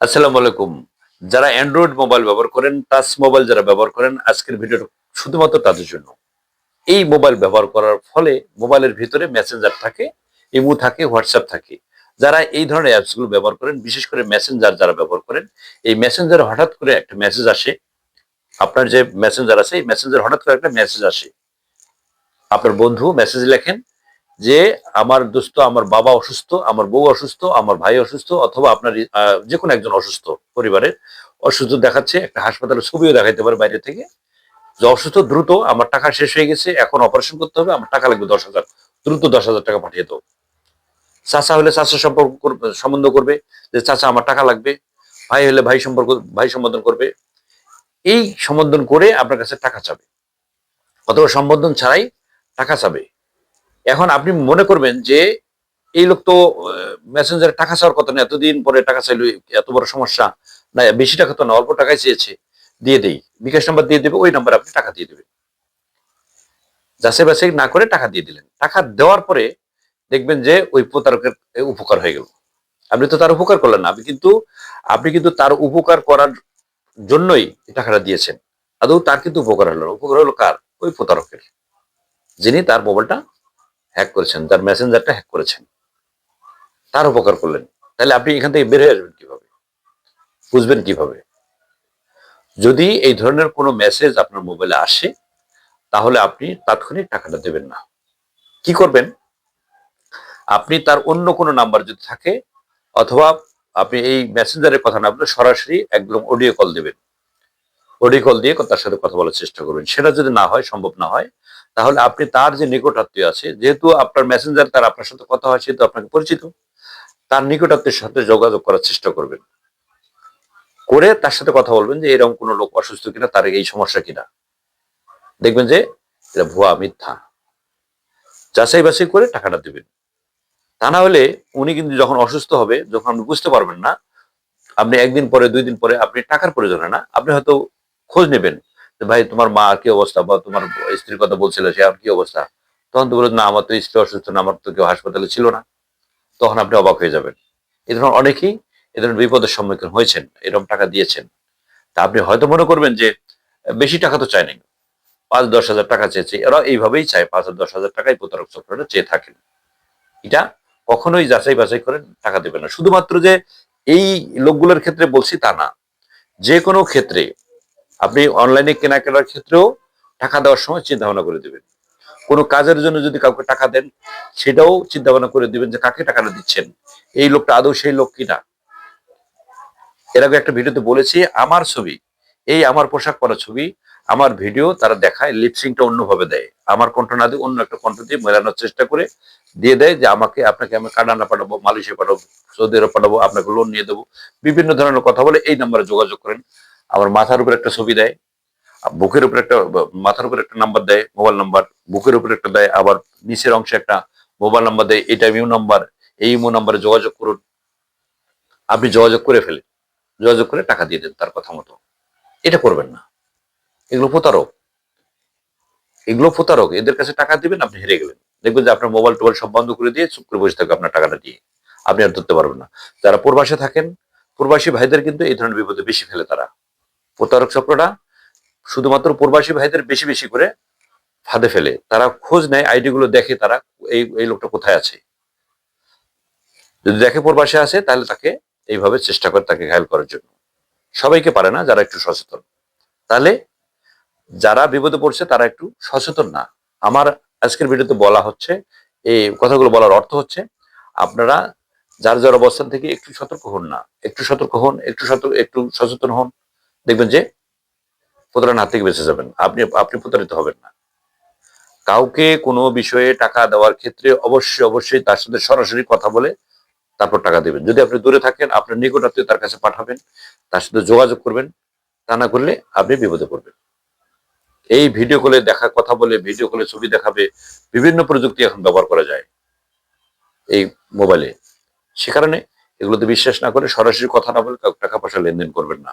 আসসালামু আলাইকুম। যারা অ্যান্ড্রয়েড মোবাইল ব্যবহার করেন টাচ মোবাইল যারা ব্যবহার করেন, আজকের ভিডিওটা শুধুমাত্র তাদের জন্য। এই মোবাইল ব্যবহার করার ফলে মোবাইলের ভিতরে মেসেঞ্জার থাকে ইমু থাকে হোয়াটসঅ্যাপ থাকে। যারা এই ধরনের অ্যাপসগুলো ব্যবহার করেন, বিশেষ করে মেসেঞ্জার যারা ব্যবহার করেন, এই মেসেঞ্জার হঠাৎ করে একটা মেসেজ আসে। আপনার যে মেসেঞ্জার আছে, এই মেসেঞ্জার হঠাৎ করে একটা মেসেজ আসে। আপনার বন্ধু মেসেজ লেখেন যে আমার দোস্ত আমার বাবা অসুস্থ, আমার বউ অসুস্থ, আমার ভাই অসুস্থ, অথবা আপনার যে কোনো একজন অসুস্থ পরিবারের অসুস্থ দেখাচ্ছে, একটা হাসপাতালের ছবিও দেখাইতে পারে বাইরে থেকে। যে অসুস্থ দ্রুত, আমার টাকা শেষ হয়ে গেছে, এখন অপারেশন করতে হবে, আমার টাকা লাগবে দশ হাজার। দ্রুত দশ হাজার টাকা পাঠিয়ে দাও। চাচা হলে চাচা সম্পর্ক সম্বন্ধ করবে, যে চাচা আমার টাকা লাগবে, ভাই হলে ভাই সম্পর্ক, ভাই সম্বোধন করবে। এই সম্বোধন করে আপনার কাছে টাকা চাবে। অথবা সম্বোধন ছাড়াই টাকা চাবে। এখন আপনি মনে করবেন যে এই লোক তো মেসেঞ্জারে টাকা চাওয়ার কথা না, এতদিন পরে টাকা চাইলো, এত বড় সমস্যা। না, বেশি টাকা তো না, অল্প টাকায় চেয়েছে। দিয়ে দেই। বিকাশ নাম্বার দিয়ে দেবে, ওই নাম্বারে আপনি টাকা দিয়ে দেবেন। যাচাই বাছাই না করে টাকা দিয়ে দিলেন। টাকা দেওয়ার পরে দেখবেন যে ওই প্রতারকের উপকার হয়ে গেল। আপনি তো তার উপকার করলেন না, আপনি কিন্তু আপনি কিন্তু তার উপকার করার জন্যই টাকাটা দিয়েছেন। আদৌ তার কিন্তু উপকার হলো উপকার হলো কার? ওই প্রতারকের। যিনি তার মোবাইলটা হ্যাক করেছেন, তার মেসেঞ্জারটা হ্যাক করেছেন। তার উপকার করলেন। তাহলে আপনি এখান থেকে বের হয়ে আসবেন কীভাবে? বুঝবেন কীভাবে? যদি এই ধরনের কোনো মেসেজ আপনার মোবাইলে আসে, তাহলে আপনি তাৎক্ষণিক টাকাটা দেবেন না। কি করবেন? আপনি তার অন্য কোনো নাম্বার যদি থাকে, অথবা আপনি এই মেসেঞ্জারের কথা না বলে সরাসরি একদম অডিও কল দেবেন। অডিও কল দিয়ে তার সাথে কথা বলার চেষ্টা করবেন। সেটা যদি না হয়, সম্ভব না হয় তাহলে আপনি তার যে নিকটাত্মীয় আছে, যেহেতু আপনার মেসেঞ্জার তার আপনার সাথে কথা হয়, সেহেতু আপনাকে পরিচিত, তার নিকটাত্মীয় সাথে যোগাযোগ করার চেষ্টা করবেন। করে তার সাথে কথা বলবেন যে, এরকম কোনো লোক অসুস্থ কিনা? তার এই সমস্যা কিনা? দেখবেন যে, এটা ভুয়া, মিথ্যা। যাচাই বাছাই করে টাকাটা দেবেন। তা না হলে উনি কিন্তু যখন অসুস্থ হবে, যখন আপনি বুঝতে পারবেন না, আপনি একদিন পরে, দুই দিন পরে, আপনি টাকার প্রয়োজন হয় না, আপনি হয়তো খোঁজ নেবেন। ভাই, তোমার মা কি অবস্থা? বা তোমার স্ত্রীর কথা বলছিল সে আর কি অবস্থা? তখন তো বলবেন না, আমার তো স্ত্রী অসুস্থ না, আমার তো কেউ হাসপাতালে ছিল না। তখন আপনি অবাক হয়ে যাবেন। এ ধরনের অনেকেই এ ধরনের বিপদের সম্মুখীন হয়েছেন, এরকম টাকা দিয়েছেন। তা আপনি হয়তো মনে করবেন যে, বেশি টাকা তো চাই নাই পাঁচ দশ হাজার টাকা চেয়েছে, এরা এইভাবেই চায়, পাঁচ আর দশ হাজার টাকাই প্রতারক চক্রটা চেয়ে থাকেন। এটা কখনোই যাচাই বাছাই করে টাকা দেবেন না। শুধুমাত্র যে এই লোকগুলোর ক্ষেত্রে বলছি তা না। যে কোনো ক্ষেত্রে আপনি অনলাইনে কেনাকাটার ক্ষেত্রেও টাকা দেওয়ার সময় চিন্তা ভাবনা করে দিবেন। কোনো কাজের জন্য যদি কাউকে টাকা দেন, সেটাও চিন্তা ভাবনা করে দিবেন যে কাকে টাকাটা দিচ্ছেন। এই লোকটা আদৌ সেই লোক কিনা? এর আগে একটা ভিডিওতে বলেছি, আমার ছবি, এই আমার পোশাক পরা ছবি, আমার ভিডিও তারা দেখায় লিপসিংটা অন্যভাবে দেয়। আমার কণ্ঠ না দিয়ে অন্য একটা কণ্ঠ দিয়ে মেলানোর চেষ্টা করে দিয়ে দেয় যে আমাকে, আপনাকে আমি কানাডা পাঠাবো, মালয়েশিয়া পাঠাবো, সৌদি আরব পাঠাবো, আপনাকে লোন নিয়ে দেবো। বিভিন্ন ধরনের কথা বলে এই নাম্বারে যোগাযোগ করেন। আমার মাথার উপর একটা ছবি দেয় বুকের উপর একটা, মাথার উপর একটা নাম্বার দেয় মোবাইল নাম্বার বুকের উপর একটা দেয়, আবার নিচের অংশে একটা মোবাইল নাম্বার দেয়, এটা ইউ নাম্বার এই ইমো নাম্বারে যোগাযোগ করুন। আপনি যোগাযোগ করে ফেলেন যোগাযোগ করে টাকা দিয়ে দেন তার কথা মতো। এটা করবেন না। এগুলো প্রতারক। এগুলো প্রতারক। এদের কাছে টাকা দিবেন, আপনি হেরে গেলেন। দেখবেন যে আপনার মোবাইল টোবাইল সব বন্ধ করে দিয়ে চুপ করে বসে থাকবে আপনার টাকাটা দিয়ে। আপনি আর ধরতে পারবেন না। যারা প্রবাসে থাকেন, প্রবাসী ভাইদের কিন্তু এই ধরনের বিপদে বেশি ফেলে তারা। প্রতারক চক্রটা শুধুমাত্র প্রবাসী ভাইদের বেশি বেশি করে ফাঁদে ফেলে। তারা খোঁজ নেয়, আইডি গুলো দেখে তারা এই এই লোকটা কোথায় আছে। যদি দেখে প্রবাসে আছে, তাহলে তাকে এইভাবে চেষ্টা করে তাকে ঘায়ল করার জন্য। সবাইকে পারে না, যারা একটু সচেতন। তাহলে যারা বিপদে পড়ছে, তারা একটু সচেতন না। আমার আজকের ভিডিওতে বলা হচ্ছে, এই কথাগুলো বলার অর্থ হচ্ছে, আপনারা যার যার অবস্থান থেকে একটু সতর্ক হন না। একটু সতর্ক হন, একটু সতর্ক, একটু সচেতন হন। দেখবেন যে প্রতারণার হাত থেকে বেঁচে যাবেন। আপনি আপনি প্রতারিত হবেন না। কাউকে কোনো বিষয়ে টাকা দেওয়ার ক্ষেত্রে অবশ্যই অবশ্যই তার সাথে সরাসরি কথা বলে তারপর টাকা দেবেন। যদি আপনি দূরে থাকেন, আপনার নিকট আত্মীয় তার কাছে পাঠাবেন, তার সাথে যোগাযোগ করবেন, তা না করলে আপনি বিপদে পড়বেন। এই ভিডিও কলে দেখা, কথা বলে, ভিডিও কলে ছবি দেখাবে বিভিন্ন প্রযুক্তি এখন ব্যবহার করা যায় এই মোবাইলে। সে কারণে এগুলোতে বিশ্বাস না করে সরাসরি কথা না বলে টাকা পয়সা লেনদেন করবেন না।